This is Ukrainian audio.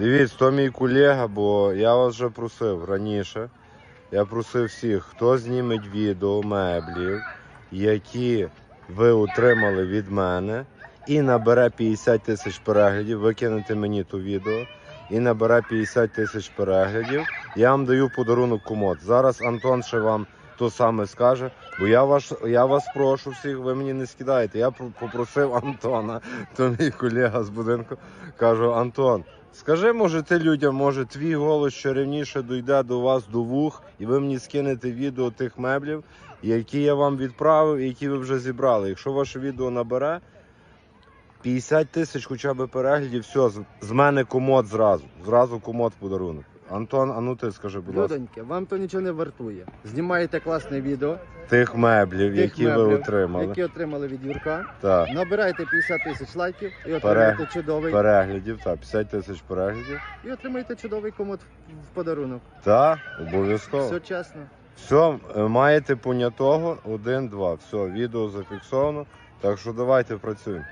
Дивіться, то мій колега, бо я вас вже просив раніше. Я просив всіх, хто зніметь відео меблів, які ви отримали від мене, і набере 50 тисяч переглядів, ви кинете мені то відео і набере 50 тисяч переглядів. Я вам даю подарунок комод. Зараз Антон ще вам то саме скаже, бо я вас, я вас прошу всіх, ви мені не скидаєте. Я попросив Антона, то мій колега з будинку. Кажу, Антон, скажи, може, ти людям, може, твій голос ще рівніше дойде до вас до вух, і ви мені скинете відео тих меблів, які я вам відправив і які ви вже зібрали. Якщо ваше відео набере 50 тисяч хоча б переглядів, все, з, мене комод зразу. Зразу комод подарунок. Антон, а ну ти скажи, будь ласка, Людоньки, вам то нічого не вартує. Знімаєте класне відео, тих меблів, тих які ви меблів, отримали. які отримали від Юрка. Так, Набирайте 50 тисяч лайків і отримаєте чудовий переглядів, так, 50 тисяч переглядів. і отримаєте чудовий комод в подарунок. Так, обов'язково. Все чесно. Все, е, маєте понятого, один, два. Все, відео зафіксовано. Так що давайте працюємо.